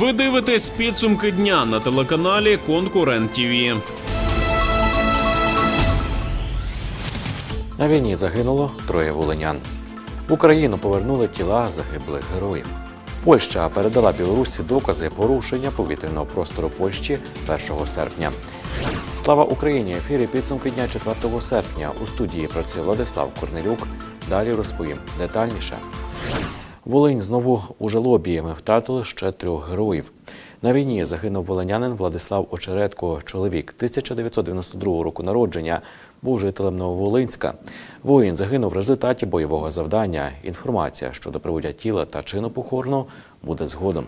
Ви дивитесь підсумки дня на телеканалі Конкурент ТІВІ. На війні загинуло троє волинян. В Україну повернули тіла загиблих героїв. Польща передала Білорусі докази порушення повітряного простору Польщі 1 серпня. Слава Україні! Ефірі підсумки дня 4 серпня. У студії працює Владислав Корнелюк. Далі розповім детальніше. Волинь знову у жалобі. Ми втратили ще трьох героїв. На війні загинув волинянин Владислав Очеретко, чоловік 1992 року народження, був жителем Нововолинська. Воїн загинув в результаті бойового завдання. Інформація щодо приводя тіла та чину похорону буде згодом.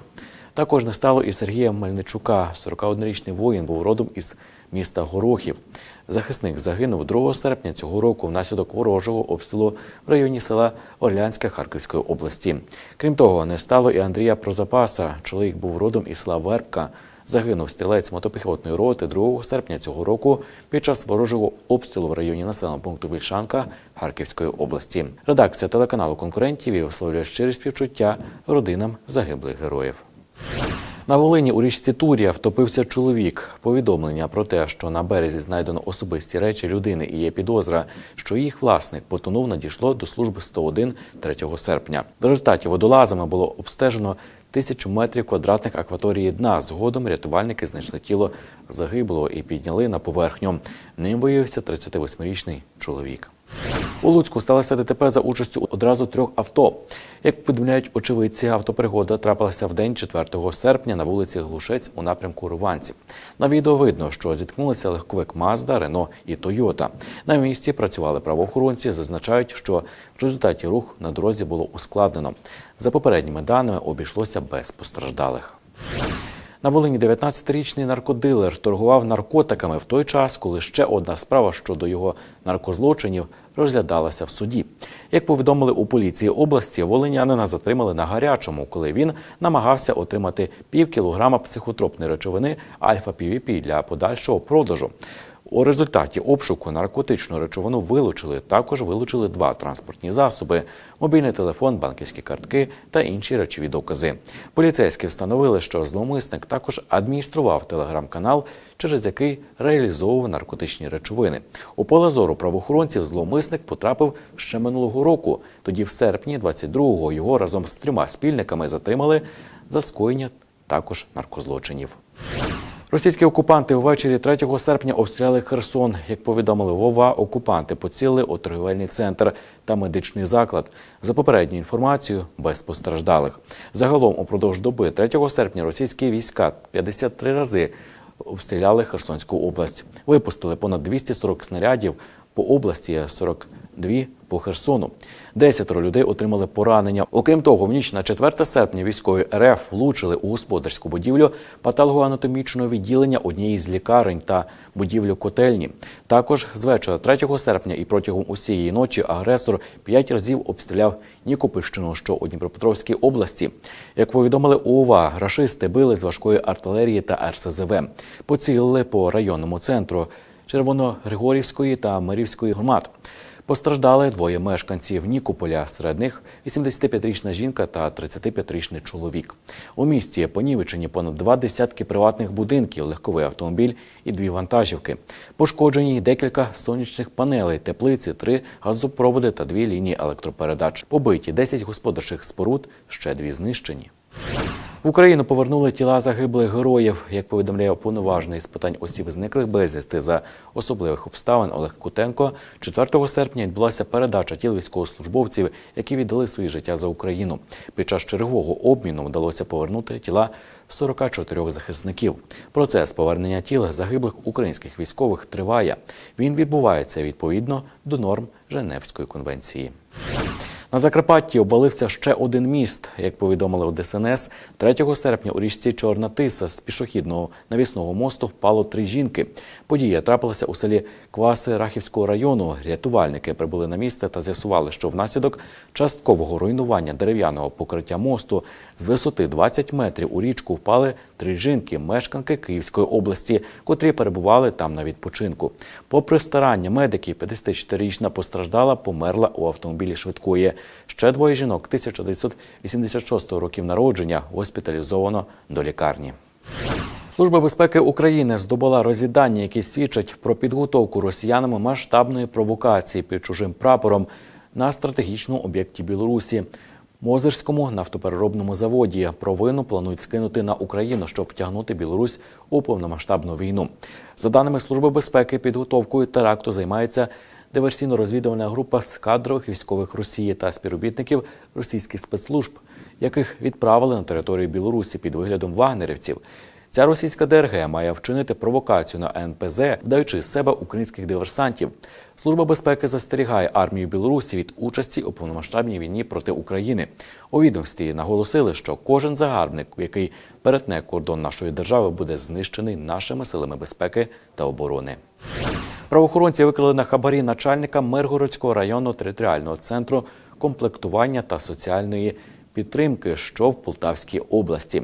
Також не стало і Сергія Мельничука. 41-річний воїн був родом із міста Горохів. Захисник загинув 2 серпня цього року внаслідок ворожого обстрілу в районі села Орлянське Харківської області. Крім того, не стало і Андрія Прозапаса. Чоловік був родом із села Вербка. Загинув стрілець мотопіхотної роти 2 серпня цього року під час ворожого обстрілу в районі населеного пункту Вільшанка Харківської області. Редакція телеканалу конкурентів висловлює щирі співчуття родинам загиблих героїв. На Волині у річці Турія втопився чоловік. Повідомлення про те, що на березі знайдено особисті речі людини і є підозра, що їх власник потонув, надійшло до служби 101 3 серпня. В результаті водолазами було обстежено тисячу метрів квадратних акваторії дна. Згодом рятувальники знайшли тіло загиблого і підняли на поверхню. Ним виявився 38-річний чоловік. У Луцьку сталося ДТП за участю одразу трьох авто. Як повідомляють очевидці, автопригода трапилася в день 4 серпня на вулиці Глушець у напрямку Руванців. На відео видно, що зіткнулися легковик Мазда, Рено і Тойота. На місці працювали правоохоронці. Зазначають, що в результаті рух на дорозі було ускладнено. За попередніми даними обійшлося без постраждалих. На Волині 19-річний наркодилер торгував наркотиками в той час, коли ще одна справа щодо його наркозлочинів розглядалася в суді. Як повідомили у поліції області, волинянина затримали на гарячому, коли він намагався отримати пів кілограма психотропної речовини альфа-півіпі для подальшого продажу. У результаті обшуку наркотичну речовину вилучили. Також вилучили два транспортні засоби: мобільний телефон, банківські картки та інші речові докази. Поліцейські встановили, що зловмисник також адміністрував телеграм-канал, через який реалізовував наркотичні речовини. У поле зору правоохоронців зловмисник потрапив ще минулого року. Тоді, в серпні 22-го, його разом з трьома спільниками затримали за скоєння також наркозлочинів. Російські окупанти ввечері 3 серпня обстріляли Херсон. Як повідомили Вова, окупанти поцілили у торгівельний центр та медичний заклад. За попередньою інформацією, без постраждалих. Загалом, упродовж доби 3 серпня російські війська 53 рази обстріляли Херсонську область. Випустили понад 240 снарядів по області, 42 по Херсону. Десятеро людей отримали поранення. Окрім того, в ніч на 4 серпня військові РФ влучили у господарську будівлю патологоанатомічного відділення однієї з лікарень та будівлю котельні. Також з вечора 3 серпня і протягом усієї ночі агресор п'ять разів обстріляв Нікопольщину, що у Дніпропетровській області. Як повідомили ОВА, рашисти били з важкої артилерії та РСЗВ. Поцілили по районному центру Червоногригорівської та Мирівської громад. Постраждали двоє мешканців Нікополя. Серед них 85-річна жінка та 35-річний чоловік. У місті понівечені понад два десятки приватних будинків, легковий автомобіль і дві вантажівки. Пошкоджені декілька сонячних панелей, теплиці, три газопроводи та дві лінії електропередач. Побиті 10 господарчих споруд, ще дві знищені. В Україну повернули тіла загиблих героїв. Як повідомляє уповноважений з питань осіб зниклих безвісти за особливих обставин Олег Кутенко, 4 серпня відбулася передача тіл військовослужбовців, які віддали свої життя за Україну. Під час чергового обміну вдалося повернути тіла 44 захисників. Процес повернення тіл загиблих українських військових триває. Він відбувається відповідно до норм Женевської конвенції. На Закарпатті обвалився ще один міст. Як повідомили у ДСНС, 3 серпня у річці Чорна Тиса з пішохідного навісного мосту впало три жінки. Подія трапилася у селі Кваси Рахівського району. Рятувальники прибули на місце та з'ясували, що внаслідок часткового руйнування дерев'яного покриття мосту з висоти 20 метрів у річку впали три жінки, мешканки Київської області, котрі перебували там на відпочинку. Попри старання медиків, 54-річна постраждала, померла у автомобілі швидкої. Ще двоє жінок 1986 років народження госпіталізовано до лікарні. Служба безпеки України здобула розвідання, які свідчать про підготовку росіянами масштабної провокації під чужим прапором на стратегічному об'єкті Білорусі. Мозирському нафтопереробному заводі провину планують скинути на Україну, щоб втягнути Білорусь у повномасштабну війну. За даними Служби безпеки, підготовкою теракту займається диверсійно-розвідувальна група з кадрових військових Росії та співробітників російських спецслужб, яких відправили на територію Білорусі під виглядом вагнерівців. Ця російська ДРГ має вчинити провокацію на НПЗ, вдаючи з себе українських диверсантів. Служба безпеки застерігає армію Білорусі від участі у повномасштабній війні проти України. У відомстві наголосили, що кожен загарбник, який перетне кордон нашої держави, буде знищений нашими силами безпеки та оборони. Правоохоронці викрили на хабарі начальника Миргородського районного територіального центру комплектування та соціальної підтримки, що в Полтавській області.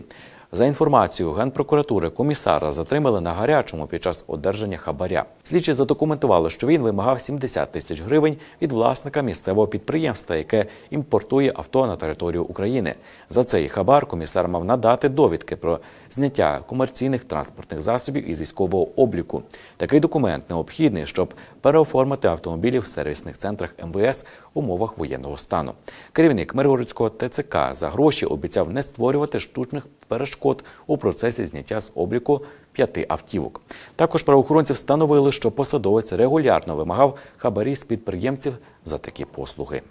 За інформацією Генпрокуратури, комісара затримали на гарячому під час одержання хабаря. Слідчі задокументували, що він вимагав 70 тисяч гривень від власника місцевого підприємства, яке імпортує авто на територію України. За цей хабар комісар мав надати довідки про зняття комерційних транспортних засобів із військового обліку. Такий документ необхідний, щоб переоформити автомобілі в сервісних центрах МВС в умовах воєнного стану. Керівник Миргородського ТЦК за гроші обіцяв не створювати штучних перешкод у процесі зняття з обліку п'яти автівок. Також правоохоронці встановили, що посадовець регулярно вимагав хабарі з підприємців за такі послуги.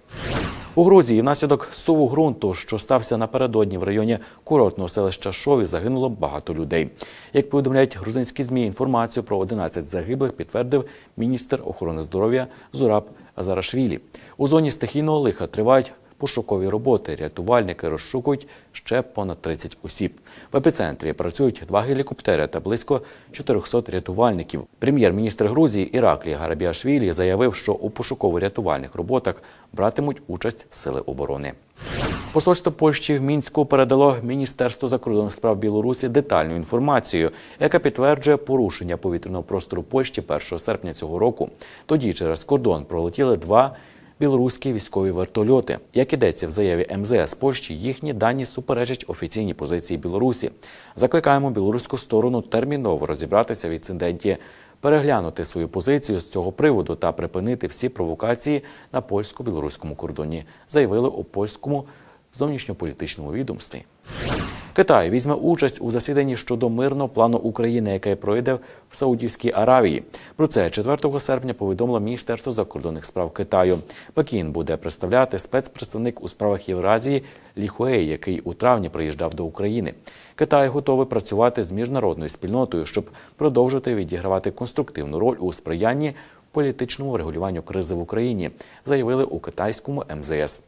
У Грузії внаслідок суву ґрунту, що стався напередодні в районі курортного селища Шові, загинуло багато людей. Як повідомляють грузинські змі, інформацію про 11 загиблих підтвердив міністр охорони здоров'я Зураб Азарашвілі. У зоні стихійного лиха тривають пошукові роботи. Рятувальники розшукують ще понад 30 осіб. В епіцентрі працюють два гелікоптери та близько 400 рятувальників. Прем'єр-міністр Грузії Іраклі Гарабіашвілі заявив, що у пошуково-рятувальних роботах братимуть участь сили оборони. Посольство Польщі в мінську передало Міністерству закордонних справ Білорусі детальну інформацію, яка підтверджує порушення повітряного простору Польщі 1 серпня цього року. Тоді через кордон пролетіли два білоруські військові вертольоти. Як ідеться в заяві МЗС Польщі, їхні дані суперечать офіційній позиції Білорусі. Закликаємо білоруську сторону терміново розібратися в інциденті, переглянути свою позицію з цього приводу та припинити всі провокації на польсько-білоруському кордоні, заявили у польському зовнішньополітичному відомстві. Китай візьме участь у засіданні щодо мирного плану України, яке пройде в Саудівській Аравії. Про це 4 серпня повідомило Міністерство закордонних справ Китаю. Пекін буде представляти спецпредставник у справах Євразії Лі Хуей, який у травні приїжджав до України. Китай готовий працювати з міжнародною спільнотою, щоб продовжити відігравати конструктивну роль у сприянні політичному врегулюванню кризи в Україні, заявили у китайському МЗС.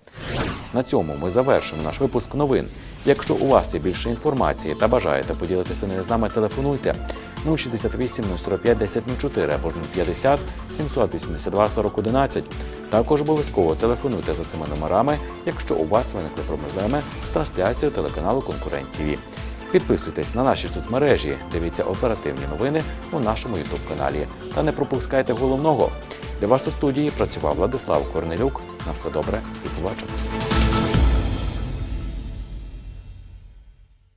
На цьому ми завершимо наш випуск новин. Якщо у вас є більше інформації та бажаєте поділитися нею з нами, телефонуйте 068 045 1004 або ж 050 782 40 11. Також обов'язково телефонуйте за цими номерами, якщо у вас виникли проблеми з трансляцією телеканалу Конкурент ТВ. Підписуйтесь на наші соцмережі, дивіться оперативні новини у нашому ютуб каналі та не пропускайте головного. Для вас у студії працював Владислав Корнелюк. На все добре і побачимось.